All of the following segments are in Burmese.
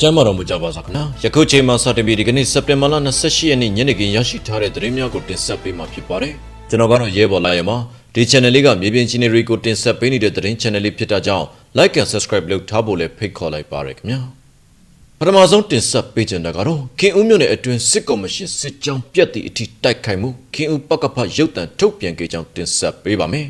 ကျမ်းမာတော်မူကြပါစားခင်ဗျာယခုချိန်မှာစတင်ပြီးဒီကနေ့စက်တင်ဘာလ28ရက်နေ့ညနေခင်းရရှိထားတဲ့သတင်းများကိုတင်ဆက်ပေးမှာဖြစ်ပါတယ်ကျွန်တော်ကတော့ရဲဘော်လာရမှာဒီ channel လေးကမြေပြင်ချင်းတွေကိုတင်ဆက်ပေးနေတဲ့သတင်း channel လေးဖြစ်တာကြောင့် like and subscribe လုပ်ထားဖို့လည်းဖိတ်ခေါ်လိုက်ပါရခင်ဗျာပထမဆုံးတင်ဆက်ပေးချင်တာကတော့ခင်ဦးမြို့နယ်အတွင်းစစ်ကော်မရှင်စစ်ကြောင်းပြက်သည့်အထိတိုက်ခိုက်မှုခင်ဦးပကဖရုတ်တံထုတ်ပြန်ခဲ့ကြောင်းတင်ဆက်ပေးပါမယ်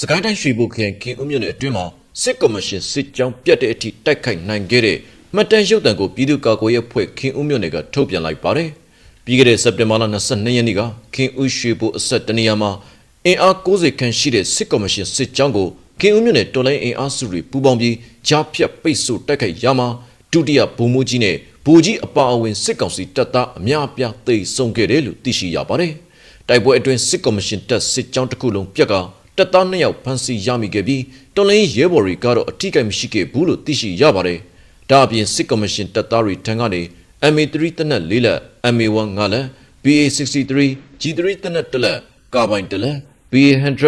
စကိုင်းတိုင်းရွှေဘိုခရိုင်ခင်ဦးမြို့နယ်အတွင်းမှာစစ်ကော်မရှင်စစ်ကြောင်းပြက်တဲ့အထိတိုက်ခိုက်နိုင်ခဲ့တဲ့ မှတ်တမ်းရုပ်တံကိုပြည်သူ့ကာကွယ်ရေးအဖွဲ့ခင်ဦးမြို့နယ်ကထုတ်ပြန်လိုက်ပါတယ်။ပြီးခဲ့တဲ့စက်တင်ဘာလ22ရက်နေ့ကခင်ဦးရွှေဘိုအဆက်တနေရာမှာအင်အား90ခန့်ရှိတဲ့စစ်ကော်မရှင်စစ်ကြောင်းကိုခင်ဦးမြို့နယ်တော်လိုင်းအင်အားစုတွေပူးပေါင်းပြီးကြားဖြတ်ပိတ်ဆို့တိုက်ခိုက်ရမှာဒုတိယဗိုလ်မှူးကြီးနဲ့ဗိုလ်ကြီးအပါအဝင်စစ်ကောင်စီတပ်သားအများအပြားသိမ်းဆုံးခဲ့တယ်လို့သိရှိရပါတယ်။တိုက်ပွဲအတွင်းစစ်ကော်မရှင်တပ်စစ်ကြောင်းတစ်ခုလုံးပြက်ကတပ်သား2ယောက်ဖမ်းဆီးရမိခဲ့ပြီးတော်လိုင်းရဲဘော်တွေကတော့အထိကိမရှိခဲ့ဘူးလို့သိရှိရပါတယ်။ ဒါအပြင်စစ်ကော်မရှင်တပ်သားတွေထံကနေ MA3 တနက်၄လက် MA1 ၅လက် BA63 G3 တနက်၁လက်ကာဘိုင်၁လက် BA100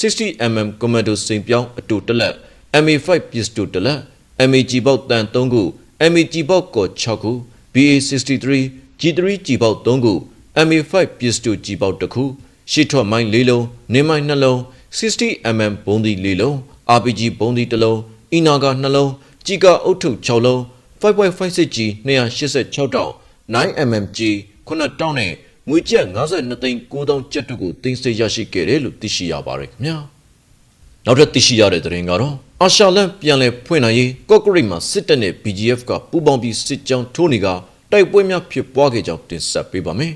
60mm commando စိန်ပြောင်းအတူ၁လက် MA5 pistol ၁လက် MAG ပေါက်တန်3ခု MAG ပေါက်ကော်6ခု BA63 G3 G ပေါက်3ခု MA5 pistol G ပေါက်1ခုရှစ်ထွက်မိုင်း၄လုံးနင်းမိုင်း2လုံး 60mm ဘုံးသီး၄လုံး RPG ဘုံးသီး1လုံးအီနာက2လုံး ជីကအုတ်ထုပ်6လုံး 5.56G 286တောင် 9mmG 9တောင်နဲ့ငွေကျပ်52သိန်း9000ကျပ်တို့ကိုတင်ဆက်ရရှိခဲ့တယ်လို့သိရှိရပါတယ်ခင်ဗျာနောက်ထပ်သိရှိရတဲ့သတင်းကတော့အာရှလန်ပြန်လည်ဖွင့်နိုင်ရေးကော့ကရိတ်မှာစစ်တပ်နဲ့ BGF ကပူးပေါင်းပြီးစစ်ကြောင်းထိုးနေကတိုက်ပွဲများဖြစ်ပွားခဲ့ကြောင်းတင်ဆက်ပေးပါမယ်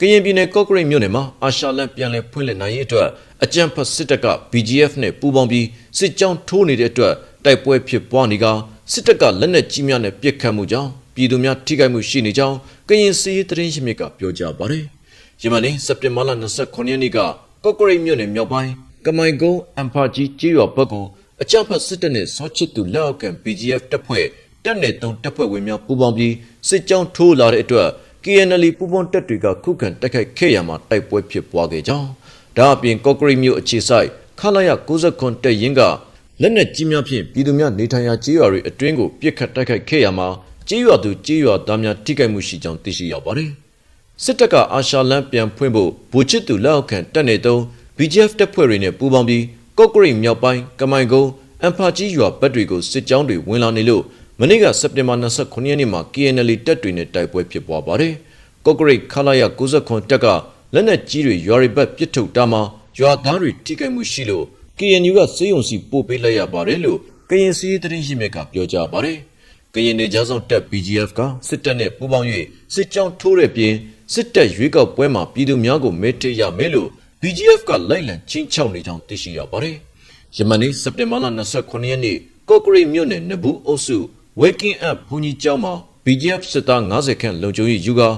ကရင်ပြည်နယ်ကော့ကရိတ်မြို့နယ်မှာအာရှလန်ပြန်လည်ဖွင့်လှစ်နိုင်ရေးအတွက်အကြံဖတ်စစ်တပ်က BGF နဲ့ပူးပေါင်းပြီးစစ်ကြောင်းထိုးနေတဲ့အတွက် တိုက်ပွဲဖြစ်ပွားနေကစစ်တပ်ကလက်နက်ကြီးများနဲ့ပစ်ခတ်မှုကြောင့်ပြည်သူများထိခိုက်မှုရှိနေကြောင်းကရင်စီးရေးသတင်းရှင်မြစ်ကပြောကြားပါတယ်။ယမန်စက်တင်ဘာလ29ရက်နေ့ကကော့ကရိတ်မြို့နယ်မြောက်ပိုင်းကမိုင်ကုန်းအမ်ဖာကြီးကျေးရွာဘက်ကိုအကြမ်းဖက်စစ်တပ်နဲ့စောချစ်သူလက်အောက်ခံ BGF တပ်ဖွဲ့တပ်နယ်သုံးတပ်ဖွဲ့ဝင်များပူးပေါင်းပြီးစစ်ကြောင်းထိုးလာတဲ့အတွက် KNL ပူးပေါင်းတပ်တွေကခုခံတိုက်ခိုက်ခဲ့ရမှာတိုက်ပွဲဖြစ်ပွားခဲ့ကြောင်းဒါအပြင်ကော့ကရိတ်မြို့အခြေစိုက်ခလာရ69တပ်ရင်းက လက်နက်ကြီးများဖြင့်ပြည်သူများနေထိုင်ရာကျေးရွာတွေအတွင်းကိုပစ်ခတ်တိုက်ခိုက်ခဲ့ရမှာကျေးရွာသူကျေးရွာသားများထိခိုက်မှုရှိကြောင်းသိရှိရပါတယ်စစ်တပ်ကအာရှလန်ပြန်ဖွင့်ဖို့ဗိုလ်ချစ်သူလက်အောက်ခံတပ်နေတုံး BGF တပ်ဖွဲ့တွေနဲ့ပူးပေါင်းပြီးကော့ကရိတ်မြောက်ပိုင်းကမိုင်ကုန်းအမ်ဖာကြီးရွာဘက်တွေကိုစစ်ကြောင်းတွေဝင်လာနေလို့မနေ့ကစက်တင်ဘာ29ရက်နေ့မှာ KNL တပ်တွေနဲ့တိုက်ပွဲဖြစ်ပွားပါတယ်။ကော့ကရိတ်ခလာရ69တပ်ကလက်နက်ကြီးတွေရွာရိဘက်ပစ်ထုတ်တာမှာရွာသားတွေထိခိုက်မှုရှိလို့ KNU ကစေယုံစီပို့ပေးလိုက်ရပါတယ်လို့ကရင်စီးသတင်းရှိမြစ်ကပြောကြားပါတယ်။ကရင်နေကြားဆောင်တပ် BGF ကစစ်တပ်နဲ့ပူးပေါင်း၍စစ်ကြောင်းထိုးတဲ့ပြင်စစ်တပ်ရွေးကောက်ပွဲမှာပြည်သူများကိုမဲထည့်ရမယ်လို့ BGF ကလိုက်လံချင်းချောက်နေကြောင်းသိရှိရပါတယ်။ယမန်နေ့စက်တင်ဘာလ29ရက်နေ့ကော့ကရိတ်မြို့နယ်နဘူးအုပ်စု Waking Up ဘုန်ကြီးကျောင်းမှာ BGF စစ်သား90ခန့်လုံခြုံရေးယူကာ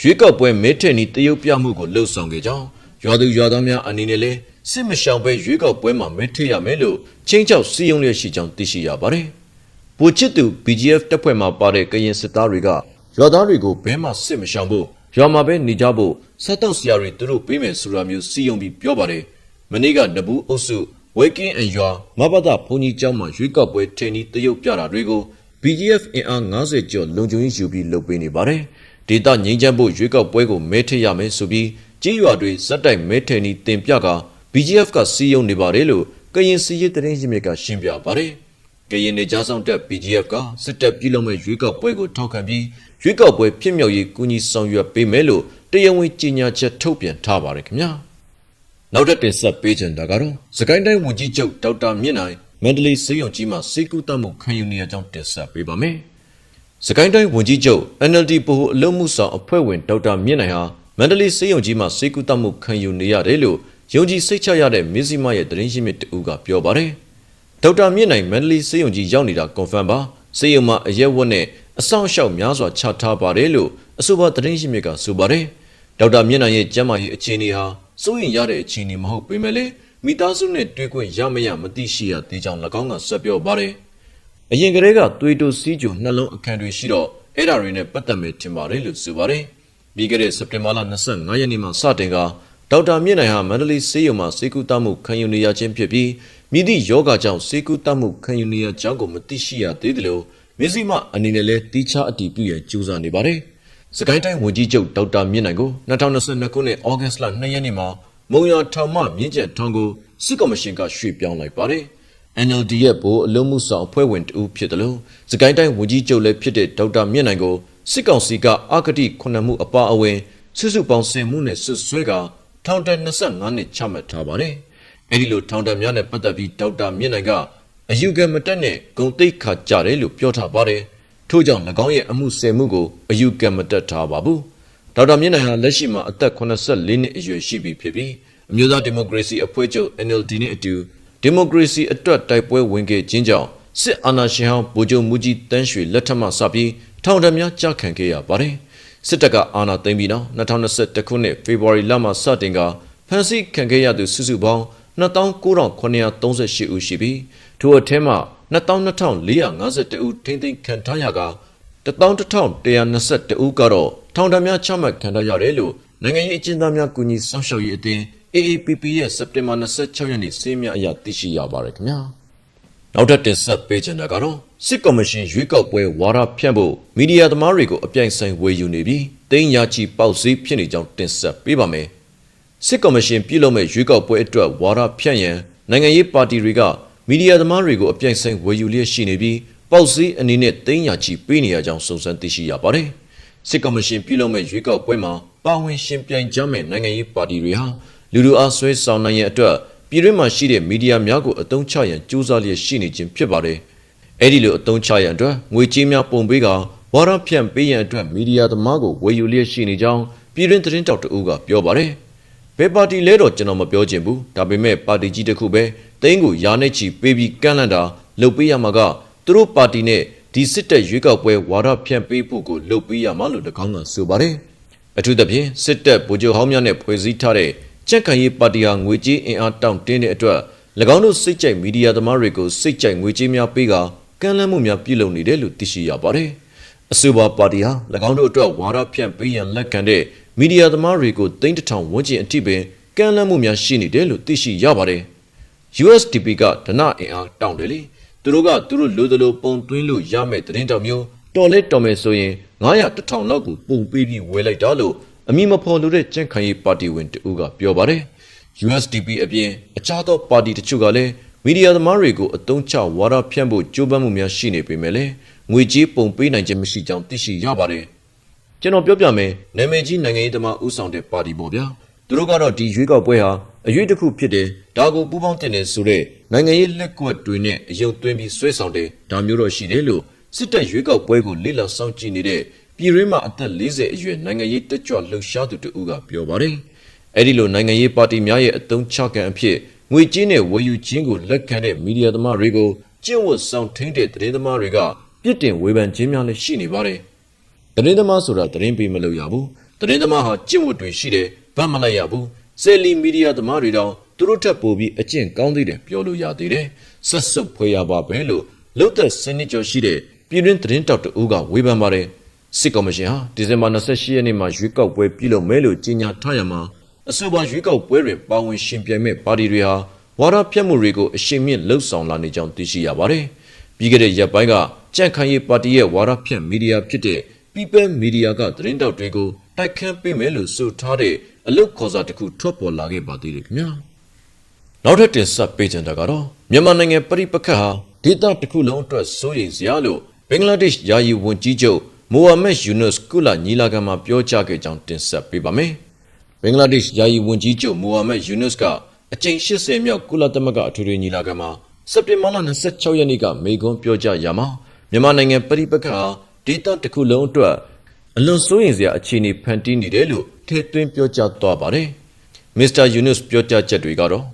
ရွေးကောက်ပွဲမဲထည့်နီတရုတ်ပြမှုကိုလှုပ်ဆောင်ခဲ့ကြောင်းရွာသူရွာသားများအနေနဲ့လည်း စစ်မရှောင်ပဲရွေးကောက်ပွဲမှာမဲထည့်ရမယ်လို့ချင်းချောက်စီယုံရရှိကြောင်းသိရှိရပါတယ်။ဗိုလ်ချစ်သူ BGF တပ်ဖွဲ့မှပါတဲ့ကရင်စစ်သားတွေကရွာသားတွေကိုဘဲမှစစ်မရှောင်ဖို့ရွာမှာပဲနေကြဖို့စားတောက်စရာတွေသူတို့ပေးမယ်ဆိုတာမျိုးစီယုံပြီးပြောပါတယ်။မနေ့ကနဘူးအုပ်စုဝဲကင်းအရွာမဘဒဘုန်ကြီးကျောင်းမှာရွေးကောက်ပွဲထင်းနီတရုတ်ပြတာတွေကို BGF အင်အား90ကျော်လုံခြုံရေးယူပြီးလုပ်ပေးနေပါတယ်။ဒေတာငိမ့်ချမ်းဖို့ရွေးကောက်ပွဲကိုမဲထည့်ရမယ်ဆိုပြီးကြေးရွာတွေဇက်တိုက်မဲထည့်နီတင်ပြက BGF ကစီယုံနေပါတယ်လို့ကရင်စီရေးသတင်းရင်းမြစ်ကရှင်းပြပါတယ်။ကရင်နေကြားဆောင်တပ် BGF ကစစ်တပ်ပြည်လုံးမဲ့ရွေးကောက်ပွဲကိုထောက်ခံပြီးရွေးကောက်ပွဲဖြစ်မြောက်ရေးကူညီဆောင်ရွက်ပေးမယ်လို့တရားဝင်ကြေညာချက်ထုတ်ပြန်ထားပါတယ်ခင်ဗျာ။နောက်ထပ်တင်ဆက်ပေးချင်တာကတော့စကိုင်းတိုင်းဝန်ကြီးချုပ်ဒေါက်တာမြင့်နိုင်မန္တလေးစေယုံကြီးမှာစေကူတမှုခံယူနေရကြောင်းတင်ဆက်ပေးပါမယ်။စကိုင်းတိုင်းဝန်ကြီးချုပ် NLD ဗဟိုအလုံးမှုဆောင်အဖွဲ့ဝင်ဒေါက်တာမြင့်နိုင်ဟာမန္တလေးစေယုံကြီးမှာစေကူတမှုခံယူနေရတယ်လို့ ယုံကြည်စိတ်ချရတဲ့မင်းစီမရဲ့သတင်းရှိမြစ်တူကပြောပါတယ်။ဒေါက်တာမြင့်နိုင်မန္တလေးစေယုံကြီးရောက်နေတာကွန်ဖမ်းပါစေယုံမှာအရက်ဝတ်နဲ့အဆောင်အရှောက်များစွာချထားပါတယ်လို့အဆိုပါသတင်းရှိမြစ်ကဆိုပါတယ်။ဒေါက်တာမြင့်နိုင်ရဲ့ကျမ်းမာရေးအခြေအနေဟာစိုးရင်ရတဲ့အခြေအနေမဟုတ်ပေမဲ့လည်းမိသားစုနဲ့တွေ့ခွင့်ရမရမသိရှိရသေးကြောင်း၎င်းကဆက်ပြောပါတယ်။အရင်ကတည်းကသွေးတိုးစီးကြုံနှလုံးအခန်းတွေရှိတော့အဲ့ဓာတွေနဲ့ပတ်သက်မယ်ထင်ပါတယ်လို့ဆိုပါတယ်။ပြီးခဲ့တဲ့စက်တင်ဘာလ25ရက်နေ့မှာစတင်က ဒေါက်တာမြင့်နိုင်ဟာမန္တလေးဆေးရုံမှာစေကူတမှုခံယူနေရခြင်းဖြစ်ပြီးမိသည့်ယောဂကြောင့်စေကူတမှုခံယူနေရကြောင်းကိုမသိရှိရသေးတယ်လို့မင်းစီမအနေနဲ့လည်းတီးခြားအတည်ပြုရန်ကြိုးစားနေပါတယ်။စကိုင်းတိုင်းဝန်ကြီးချုပ်ဒေါက်တာမြင့်နိုင်ကို2022ခုနှစ်ဩဂတ်စ်လ2ရက်နေ့မှာမုံရထောင်မှမြင့်ကျက်ထောင်ကိုစစ်ကော်မရှင်ကရွှေ့ပြောင်းလိုက်ပါတယ်။ NLD ရဲ့ဗိုလ်အလုံးမှုဆောင်အဖွဲ့ဝင်တဦးဖြစ်တယ်လို့စကိုင်းတိုင်းဝန်ကြီးချုပ်လည်းဖြစ်တဲ့ဒေါက်တာမြင့်နိုင်ကိုစစ်ကောင်စီကအဂတိခုနှစ်မှုအပါအဝင်စုစုပေါင်း10မှုနဲ့ဆွဆွဲက ထောင်ဒဏ်25နှစ်ချမှတ်ထားပါတယ်။အဲဒီလိုထောင်ဒဏ်များနဲ့ပတ်သက်ပြီးဒေါက်တာမြင့်နိုင်ကအယူခံမတက်နဲ့ဂုံတိတ်ခါကြတယ်လို့ပြောထားပါတယ်။ထို့ကြောင့်၎င်းရဲ့အမှုဆယ်မှုကိုအယူခံမတက်ထားပါဘူး။ဒေါက်တာမြင့်နိုင်ဟာလက်ရှိမှာအသက်84နှစ်အရွယ်ရှိပြီဖြစ်ပြီးအမျိုးသားဒီမိုကရေစီအဖွဲ့ချုပ် NLD နဲ့အတူဒီမိုကရေစီအတွက်တိုက်ပွဲဝင်ခဲ့ခြင်းကြောင့်စစ်အာဏာရှင်ဟောင်းဗိုလ်ချုပ်မူကြီးတန်းရွှေလက်ထက်မှစပြီးထောင်ဒဏ်များကြာခံခဲ့ရပါတယ်။ စစ်တပ်ကအာဏာသိမ်းပြီးနောက်2021ခုနှစ်ဖေဖော်ဝါရီလမှစတင်ကဖမ်းဆီးခံခဲ့ရသူစုစုပေါင်း2938ဦးရှိပြီးထိုအထက်မှ22452ဦးထိမ့်သိမ်းခံထားရက11122ဦးကတော့ထောင်ဒဏ်များချမှတ်ခံထားရတယ်လို့နိုင်ငံရေးအကျဉ်းသားများကူညီဆောင်ရှောက်ရေးအသင်း AAPP ရဲ့စက်တင်ဘာ26ရက်နေ့စီးမြအရသိရှိရပါတယ်ခင်ဗျာ နောက်ထပ်တင်ဆက်ပေးချင်တာကတော့စစ်ကော်မရှင်ရွေးကောက်ပွဲဝါဒဖြန့်ဖို့မီဒီယာသမားတွေကိုအပြိုင်ဆိုင်ဝေယူနေပြီးတင်းရာချီပေါက်စည်းဖြစ်နေကြောင်းတင်ဆက်ပေးပါမယ်စစ်ကော်မရှင်ပြည်လုံးမဲ့ရွေးကောက်ပွဲအတွက်ဝါဒဖြန့်ရန်နိုင်ငံရေးပါတီတွေကမီဒီယာသမားတွေကိုအပြိုင်ဆိုင်ဝေယူလျက်ရှိနေပြီးပေါက်စည်းအနေနဲ့တင်းရာချီပေးနေရကြောင်းစုံစမ်းသိရှိရပါတယ်စစ်ကော်မရှင်ပြည်လုံးမဲ့ရွေးကောက်ပွဲမှာပါဝင်ရှင်ပြိုင်ကြမဲ့နိုင်ငံရေးပါတီတွေဟာလူလူအားဆွဲဆောင်နိုင်ရန်အတွက် ပြည်တွင်းမှာရှိတဲ့မီဒီယာများကိုအသုံးချရန်ကြိုးစားလျက်ရှိနေခြင်းဖြစ်ပါတယ်။အဲဒီလိုအသုံးချရန်အတွက်ငွေကြေးများပုံပေးကဝါရဖြန့်ပေးရန်အတွက်မီဒီယာသမားကိုဝယ်ယူလျက်ရှိနေကြောင်းပြည်တွင်းသတင်းတောက်တအူးကပြောပါတယ်။ဘယ်ပါတီလဲတော့ကျွန်တော်မပြောချင်ဘူး။ဒါပေမဲ့ပါတီကြီးတစ်ခုပဲတင်းကိုယာနဲ့ချီပေးပြီးကန့်လန့်တာလုပ်ပေးရမှာကသူတို့ပါတီနဲ့ဒီစစ်တပ်ရွေးကောက်ပွဲဝါရဖြန့်ပေးဖို့ကိုလုပ်ပေးရမှာလို့၎င်းကဆိုပါတယ်။အထူးသဖြင့်စစ်တပ်ဗိုလ်ချုပ်ဟောင်းများနဲ့ဖွဲ့စည်းထားတဲ့ ကြက်ခံရေးပါတီဟာငွေကြေးအင်အားတောင့်တင်းတဲ့အတွက်၎င်းတို့စိတ်ကြိုက်မီဒီယာသမားတွေကိုစိတ်ကြိုက်ငွေကြေးများပေးကကမ်းလှမ်းမှုများပြုလုပ်နေတယ်လို့သိရှိရပါတယ်။အဆိုပါပါတီဟာ၎င်းတို့အတွက်ဝါဒဖြန့်ပေးရန်လက်ခံတဲ့မီဒီယာသမားတွေကိုတိမ့်တထောင်ဝန်းကျင်အထိပင်ကမ်းလှမ်းမှုများရှိနေတယ်လို့သိရှိရပါတယ်။ USDP ကဒနအင်အားတောင့်တယ်လေ။သူတို့ကသူတို့လိုသလိုပုံသွင်းလို့ရမယ့်သတင်းတောင်မျိုးတော်လဲတော်မယ်ဆိုရင်900 1000လောက်ကိုပုံပေးပြီးဝယ်လိုက်တာလို့ အမိမဖော်လို့တဲ့ကြန့်ခိုင်ရေးပါတီဝင်တဦးကပြောပါတယ်။ USDP အပြင်အခြားသောပါတီတချို့ကလည်းမီဒီယာသမားတွေကိုအတုံးချဝါဒဖြန့်ဖို့ကြိုးပမ်းမှုများရှိနေပေမဲ့လည်းငွေကြေးပုံပေးနိုင်ခြင်းမရှိကြောင်းသိရှိရပါတယ်။ကျွန်တော်ပြောပြမယ်နာမည်ကြီးနိုင်ငံရေးသမားဦးဆောင်တဲ့ပါတီပေါ့ဗျာ။သူတို့ကတော့ဒီရွေးကောက်ပွဲဟာအရွေးတစ်ခုဖြစ်တယ်ဒါကိုပူးပေါင်းတင်နေဆိုတဲ့နိုင်ငံရေးလက်ကွက်တွေနဲ့အယုံသွင်းပြီးဆွဲဆောင်တယ်ဒါမျိုးတော့ရှိတယ်လို့စစ်တပ်ရွေးကောက်ပွဲကိုလိလစောင့်ကြည့်နေတဲ့ ပြည်ရင်းမှာအသက်40အရွယ်နိုင်ငံရေးတက်ကြွလှုပ်ရှားသူတဦးကပြောပါတယ်။အဲဒီလိုနိုင်ငံရေးပါတီများရဲ့အသုံးချကံအဖြစ်ငွေကြေးနဲ့ဝယ်ယူခြင်းကိုလက်ခံတဲ့မီဒီယာသမားတွေကိုကျင့်ဝတ်ဆောင်ထိန်တဲ့သတင်းသမားတွေကပြစ်တင်ဝေဖန်ခြင်းများလည်းရှိနေပါတယ်။သတင်းသမားဆိုတာသတင်းပေးမလို့ရဘူး။သတင်းသမားဟာကျင့်ဝတ်တွေရှိတယ်ဗတ်မလိုက်ရဘူး။ဆယ်လီမီဒီယာသမားတွေတောင်သူတို့ထက်ပိုပြီးအကျင့်ကောင်းသေးတယ်ပြောလို့ရသေးတယ်။ဆက်စုပ်ဖွေရပါပဲလို့လုတ်သက်စနစ်ကျော်ရှိတဲ့ပြည်တွင်းသတင်းတောက်တဦးကဝေဖန်ပါတယ်။ စစ်ကော်မရှင်ဟာဒီဇင်ဘာ28ရက်နေ့မှာရွေးကောက်ပွဲပြုလုပ်မယ်လို့ကြေညာထားရမှာအဆိုပါရွေးကောက်ပွဲတွင်ပါဝင်ရှင်ပြိုင်မဲ့ပါတီတွေဟာဝါဒဖြတ်မှုတွေကိုအရှိန်မြင့်လှုပ်ဆောင်လာနေကြောင်းသိရှိရပါတယ်။ပြီးခဲ့တဲ့ရက်ပိုင်းကကြန့်ခိုင်ရေးပါတီရဲ့ဝါဒဖြန့်မီဒီယာဖြစ်တဲ့ People Media ကသတင်းတောက်တွေကိုတိုက်ခန်းပေးမယ်လို့ဆိုထားတဲ့အလုတ်ခေါ်စာတစ်ခုထွက်ပေါ်လာခဲ့ပါသေးတယ်ခင်ဗျာ။နောက်ထပ်တင်ဆက်ပေးချင်တာကတော့မြန်မာနိုင်ငံပြည်ပခတ်ဟာဒေသတစ်ခုလုံးအတွက်စိုးရိမ်စရာလို့ဘင်္ဂလားဒေ့ရှ်ယာယီဝန်ကြီးချုပ် မိုဟာမက်ယူနွတ်ကုလာညီလာခံမှာပြောကြားခဲ့ကြောင်းတင်ဆက်ပေးပါမယ်။ဘင်္ဂလားဒေ့ရှ်ယာယီဝန်ကြီးချုပ်မိုဟာမက်ယူနွတ်ကအကြိမ်80မြောက်ကုလသမဂ္ဂအထွေထွေညီလာခံမှာစက်တင်ဘာလ26ရက်နေ့ကမိန့်ခွန်းပြောကြားရာမှာမြန်မာနိုင်ငံပြည်ပခတ်ဟာဒေသတစ်ခုလုံးအတွက်အလွန်စိုးရိမ်စရာအခြေအနေဖန်တီးနေတယ်လို့ထည့်သွင်းပြောကြားသွားပါတယ်။မစ္စတာယူနွတ်ပြောကြားချက်တွေကတော့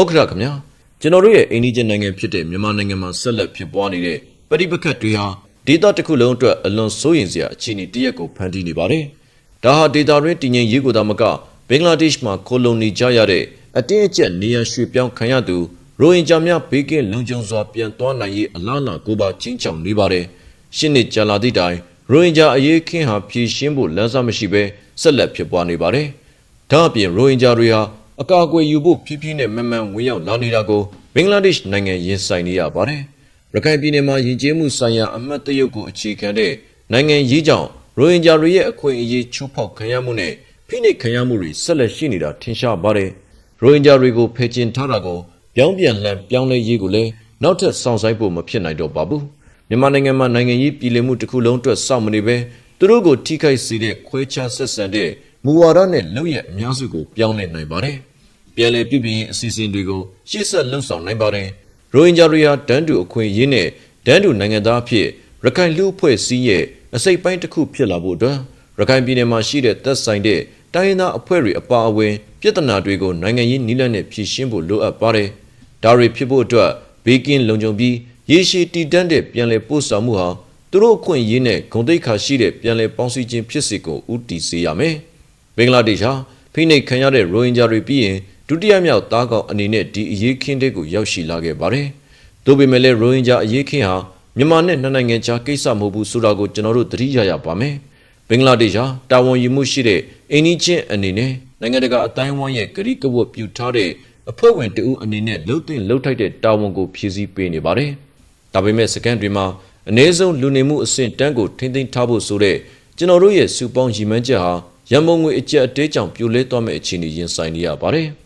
ဥက္ကဋ္ဌခင်ဗျာကျွန်တော်တို့ရဲ့အိန္ဒိယနိုင်ငံဖြစ်တဲ့မြန်မာနိုင်ငံမှာဆက်လက်ဖြစ်ပွားနေတဲ့ပြည်ပခတ်တွေဟာ ဒေသတစ်ခုလုံးအတွက်အလွန်စိုးရိမ်စရာအခြေအနေတစ်ရပ်ကိုဖန်တီးနေပါတယ်။ဒါဟာဒေသတွင်းတည်ငြိမ်ရေးကိုသာမကဘင်္ဂလားဒေ့ရှ်မှာကိုလိုနီကြရတဲ့အတင်းအကျပ်နေရရွှေ့ပြောင်းခံရသူရိုဟင်ဂျာများဘေးကင်းလုံခြုံစွာပြန်သွားနိုင်ရေးအလားအလာကိုပါချင်းချောင်နေပါတယ်။ရှင်းနှစ်ကြာလာသည့်တိုင်ရိုဟင်ဂျာအရေးခင်းဟာဖြည့်ရှင်းဖို့လမ်းစာမရှိဘဲဆက်လက်ဖြစ်ပွားနေပါတယ်။ဒါ့အပြင်ရိုဟင်ဂျာတွေဟာအကာအကွယ်ယူဖို့ဖြည်းဖြည်းနဲ့မမှန်ဝင်ရောက်လာနေတာကိုဘင်္ဂလားဒေ့ရှ်နိုင်ငံရင်ဆိုင်နေရပါတယ်။ ရခိုင်ပြည်နယ်မှာယဉ်ကျေးမှုဆိုင်ရာအမတ်တရုတ်ကိုအခြေခံတဲ့နိုင်ငံရေးကြောင့်ရိုဟင်ဂျာတွေရဲ့အခွင့်အရေးချိုးဖောက်ခံရမှုနဲ့ဖိနှိပ်ခံရမှုတွေဆက်လက်ရှိနေတာထင်ရှားပါတယ်။ရိုဟင်ဂျာတွေကိုဖယ်ကျင်ထားတာကိုပြောင်းပြန်လှန်ပြောင်းလဲရေးကိုလည်းနောက်ထပ်စောင့်ဆိုင်ဖို့မဖြစ်နိုင်တော့ပါဘူး။မြန်မာနိုင်ငံမှာနိုင်ငံရေးပြည်လည်မှုတစ်ခုလုံးအတွက်စောင့်မနေပဲသူတို့ကိုထိခိုက်စေတဲ့ခွဲခြားဆက်ဆံတဲ့မူဝါဒနဲ့လုပ်ရအများစုကိုပြောင်းလဲနိုင်ပါတယ်။ပြည်လည်ပြုပြင်ရေးအစီအစဉ်တွေကိုရှေ့ဆက်လှုပ်ဆောင်နိုင်ပါတယ်။ ရိုဟင်ဂျာတွေဟာတန်းတူအခွင့်အရေးနဲ့တန်းတူနိုင်ငံသားအဖြစ်ရခိုင်လူအဖွဲ့စည်းရဲ့အစိတ်ပိုင်းတစ်ခုဖြစ်လာဖို့အတွက်ရခိုင်ပြည်နယ်မှာရှိတဲ့သက်ဆိုင်တဲ့တိုင်းရင်းသားအဖွဲ့တွေအပါအဝင်ပြည်ထနာတွေကိုနိုင်ငံရေးနည်းလမ်းနဲ့ဖြေရှင်းဖို့လိုအပ်ပါတယ်။ဒါတွေဖြစ်ဖို့အတွက်ဘေးကင်းလုံခြုံပြီးရေရှည်တည်တံ့တဲ့ပြည်လည်ပို့ဆောင်မှုဟာသူတို့အခွင့်အရေးနဲ့ဂုဏ်သိက္ခာရှိတဲ့ပြည်လည်ပေါင်းစည်းခြင်းဖြစ်စေကိုဥတီစေရမယ်။ဘင်္ဂလားဒေ့ရှ်ဟာဖိနှိပ်ခံရတဲ့ရိုဟင်ဂျာတွေပြီးရင် ဒုတိယမြောက်သားကောင်အနေနဲ့ဒီအရေးခင်းတဲ့ကိုရောက်ရှိလာခဲ့ပါတယ်။သို့ပေမဲ့လည်းရိုဟင်ဂျာအရေးခင်းဟာမြန်မာနဲ့နှစ်နိုင်ငံကြားကိစ္စမဟုတ်ဘူးဆိုတာကိုကျွန်တော်တို့သတိရရပါမယ်။ဘင်္ဂလားဒေ့ရှ်ဟာတာဝန်ယူမှုရှိတဲ့အိန္ဒိချင်းအနေနဲ့နိုင်ငံတကာအတိုင်းအဝိုင်းရဲ့ဂရိကဝတ်ပြုထားတဲ့အဖွဲ့ဝင်တဦးအနေနဲ့လှုပ်တင်လှုပ်ထိုက်တဲ့တာဝန်ကိုဖြည့်ဆည်းပေးနေပါတယ်။ဒါပေမဲ့စကန်တွေမှာအ ਨੇ ဆုံးလူနေမှုအဆင့်တန်းကိုထိမ့်သိမ်းထားဖို့ဆိုတဲ့ကျွန်တော်တို့ရဲ့စူပေါင်းရည်မှန်းချက်ဟာရန်ပုံငွေအကျက်အတဲကြောင့်ပြိုလဲသွားမယ့်အခြေအနေရင်ဆိုင်နေရပါတယ်။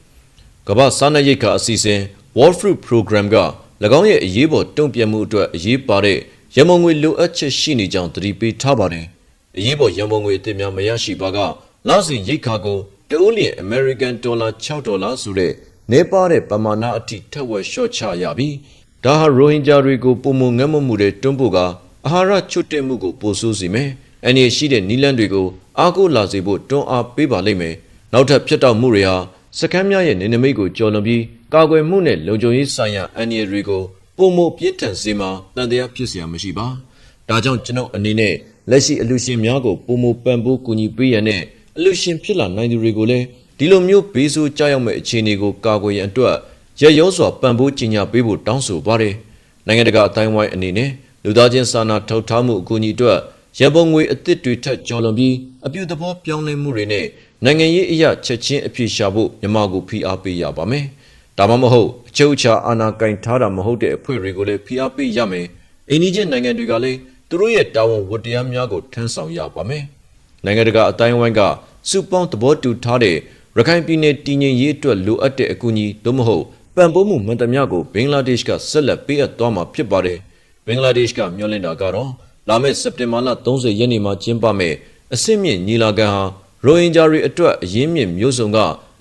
ကမ္ဘာစားနပ်ရိက္ခာအစီအစဉ် World Food Program က၎င်းရဲ့အရေးပေါ်တုံ့ပြန်မှုအတွက်အရေးပါတဲ့ရန်ပုံငွေလိုအပ်ချက်ရှိနေကြောင်းသတိပေးထားပါတယ်။အရေးပေါ်ရန်ပုံငွေအသစ်များမရရှိပါကလစဉ်ရိက္ခာကိုတအိုးလျင် American Dollar 6ဒေါ်လာဆိုတဲ့နေပါတဲ့ပမာဏအထိထက်ဝက်လျှော့ချရပြီးဒါဟာရိုဟင်ဂျာတွေကိုပုံမငတ်မမှုတွေတွန်းပို့ကအာဟာရချွတ်တက်မှုကိုပိုဆိုးစေမယ်။အနေရှိတဲ့နီလန်းတွေကိုအားကိုးလာစေဖို့တွန်းအားပေးပါလိမ့်မယ်။နောက်ထပ်ဖြစ်တော့မှုတွေဟာ စကမ်းများရဲ့နေနမိတ်ကိုကျော်လွန်ပြီးကာကွယ်မှုနဲ့လုံခြုံရေးဆိုင်ရာအန္တရာယ်တွေကိုပုံမပြစ်ထန်စေမှာတန်တရားဖြစ်เสียမရှိပါ။ဒါကြောင့်ကျွန်ုပ်အနေနဲ့လက်ရှိအလူရှင်များကိုပုံမပံ့ပိုးကူညီပေးရတဲ့အလူရှင်ဖြစ်လာနိုင်သူတွေကိုလည်းဒီလိုမျိုးဘေးဆိုးကြောက်ရောက်မဲ့အခြေအနေကိုကာကွယ်ရန်အတွက်ရရောစွာပံ့ပိုးကြီးညာပေးဖို့တောင်းဆိုပါတယ်။နိုင်ငံတကာအတိုင်းဝိုင်းအနေနဲ့လူသားချင်းစာနာထောက်ထားမှုအကူအညီအတွက်ရန်ပုံငွေအသစ်တွေထက်ကျော်လွန်ပြီးအပြုသဘောပြောင်းလဲမှုတွေနဲ့ နိုင်ငံရေးအရာချက်ချင်းအပြည့်ရှာဖို့မြန်မာကိုဖိအားပေးရပါမယ်။ဒါမှမဟုတ်အချုပ်အခြာအာဏာကင်ထားတာမဟုတ်တဲ့အဖွဲ့တွေကိုလည်းဖိအားပေးရမယ်။အိန္ဒိချင်းနိုင်ငံတွေကလည်းသူတို့ရဲ့တာဝန်ဝတ္တရားများကိုထမ်းဆောင်ရပါမယ်။နိုင်ငံတကာအတိုင်းဝိုင်းကစုပေါင်းသဘောတူထားတဲ့ရခိုင်ပြည်နယ်တည်ငြိမ်ရေးအတွက်လိုအပ်တဲ့အကူအညီသို့မဟုတ်ပံ့ပိုးမှုမှန်သမျှကိုဘင်္ဂလားဒေ့ရှ်ကဆက်လက်ပေးအပ်သွားမှာဖြစ်ပါတယ်။ဘင်္ဂလားဒေ့ရှ်ကမျှော်လင့်တာကတော့လာမယ့်စက်တင်ဘာလ30ရက်နေ့မှာကျင်းပမယ့်အစစ်မြင့်ညီလာခံဟာ ရိုဟင်ဂျာတွေအတွက်အရင်းမြစ်မျိုးစုံက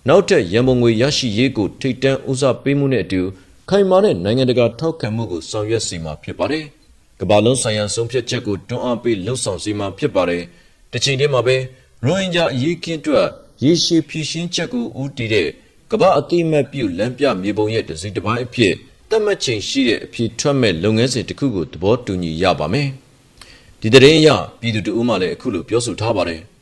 နောက်ထပ်ရန်ပုံငွေရရှိရေးကိုထိတ်တန့်ဦးစားပေးမှုနဲ့အတူခိုင်မာတဲ့နိုင်ငံတကာထောက်ခံမှုကိုဆောင်ရွက်စီမှာဖြစ်ပါတယ်။ကမ္ဘာလုံးဆိုင်ရာဆုံးဖြတ်ချက်ကိုတွန်းအားပေးလှုပ်ဆောင်စီမှာဖြစ်ပါတယ်။တစ်ချိန်တည်းမှာပဲရိုဟင်ဂျာအရေးကင်းအတွက်ရေရှည်ဖြည့်ရှင်းချက်ကိုဦးတည်တဲ့ကမ္ဘာအသိအမှတ်ပြုလမ်းပြမြေပုံရဲ့တစိမ့်တစ်ပိုင်းအဖြစ်တတ်မှတ်ချိန်ရှိတဲ့အဖြစ်ထွက်မဲ့လုပ်ငန်းစဉ်တစ်ခုကိုသဘောတူညီရပါမယ်။ဒီတရင်အရပြည်သူတဦးမှလည်းအခုလိုပြောဆိုထားပါတယ်။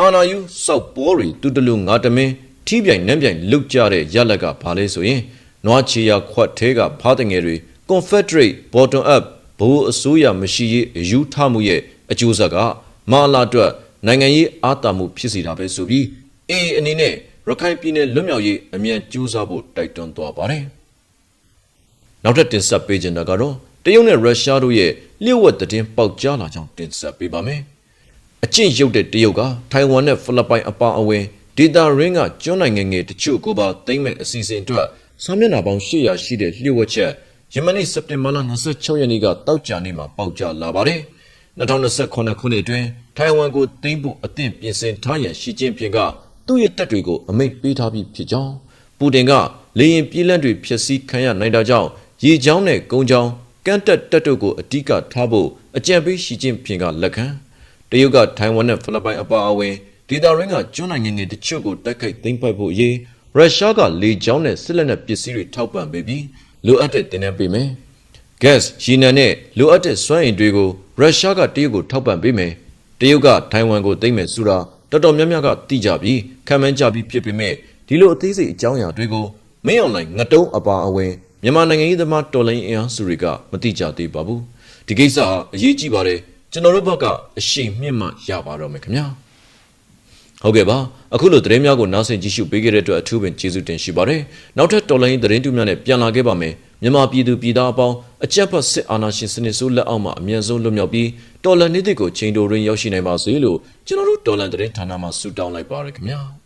အာနာယူစောက်ပေါ်ရီတူတလူငါတမင်းထိပြိုင်နှံပြိုင်လုတ်ကြတဲ့ရလက်ကဘာလဲဆိုရင်နွားချီယာခွတ်သေးကဖားတငယ်တွေ Confederate Bottom Up ဘိုးအစိုးရမရှိရေးအယူထားမှုရဲ့အကျိုးဆက်ကမာလာအတွက်နိုင်ငံရေးအားတာမှုဖြစ်စီတာပဲဆိုပြီးအေးအနေနဲ့ရခိုင်ပြည်နယ်လွတ်မြောက်ရေးအမြန်ကြိုးစားဖို့တိုက်တွန်းသွားပါတယ်။နောက်ထပ်တင်ဆက်ပေးချင်တာကတော့တရုတ်နဲ့ရုရှားတို့ရဲ့လျှို့ဝှက်သတင်းပေါက်ကြားလာကြောင်းတင်ဆက်ပေးပါမယ်။ အကျင့်ရုပ်တဲ့တရုတ်ကထိုင်ဝမ်နဲ့ဖိလစ်ပိုင်အပါအဝင်ဒေတာရင်းကကျွန်းနိုင်ငံငယ်တချို့ကိုပါသိမ်းမဲ့အစီအစဉ်အတွက်စာမျက်နှာပေါင်း800ရှိတဲ့လျှို့ဝှက်ချက်ယမနေ့စက်တင်ဘာလ26ရက်နေ့ကတောက်ကြနေ့မှာပေါက်ကြားလာပါတယ်။2028ခုနှစ်အတွင်းထိုင်ဝမ်ကိုသိမ်းဖို့အသင့်ပြင်ဆင်ထားရန်ရှီကျင်းဖျင်ကသူ့ရဲ့တပ်တွေကိုအမိန့်ပေးထားပြီးဖြစ်ကြောင်းပူတင်ကလေရင်ပြည်လန့်တွေဖျက်ဆီးခံရနိုင်တာကြောင့်ရေချောင်းနဲ့ကုန်းချောင်းကန့်တက်တပ်တို့ကိုအတိကထားဖို့အကြံပေးရှီကျင်းဖျင်ကလက်ခံ တရုတ်ကထိုင်ဝမ်နဲ့ဖိလစ်ပိုင်အပါအဝင်ဒေသရင်းကကျွန်းနိုင်ငံငယ်တချို့ကိုတိုက်ခိုက်သိမ်းပိုက်ဖို့အရေးရုရှားကလေချောင်းနဲ့စစ်လက်နက်ပစ္စည်းတွေထောက်ပံ့ပေးပြီးလိုအပ်တဲ့တင်နန်းပေးမယ် gas ရေနံနဲ့လိုအပ်တဲ့စွမ်းအင်တွေကိုရုရှားကတရုတ်ကိုထောက်ပံ့ပေးမယ်တရုတ်ကထိုင်ဝမ်ကိုသိမ်းမယ်ဆိုတာတော်တော်များများကသိကြပြီးခံမှန်းကြပြီးဖြစ်ပေမဲ့ဒီလိုအသေးစိတ်အကြောင်းအရာတွေကိုမင်းအောင်လှိုင်ငတုံးအပါအဝင်မြန်မာနိုင်ငံရေးသမားတော်လိုင်းအင်အားစုတွေကမသိကြသေးပါဘူးဒီကိစ္စဟာအရေးကြီးပါတယ် ကျွန်တော်တို့ဘက်ကအရှိန်မြင့်မှရပါတော့မယ်ခင်ဗျာဟုတ်ကဲ့ပါအခုလိုသတင်းများကိုနားဆင်ကြည့်ရှုပေးခဲ့တဲ့အတွက်အထူးပင်ကျေးဇူးတင်ရှိပါတယ်နောက်ထပ်တော်လိုင်းသတင်းတူများနဲ့ပြန်လာခဲ့ပါမယ်မြန်မာပြည်သူပြည်သားအပေါင်းအကြက်ဖက်စစ်အာဏာရှင်စနစ်ဆိုးလက်အောက်မှာအမြန်ဆုံးလွတ်မြောက်ပြီးတော်လန်နေ့တွေကိုချိန်တိုရင်းရောက်ရှိနိုင်ပါစေလို့ကျွန်တော်တို့တော်လန်သတင်းဌာနမှဆုတောင်းလိုက်ပါရခင်ဗျာ။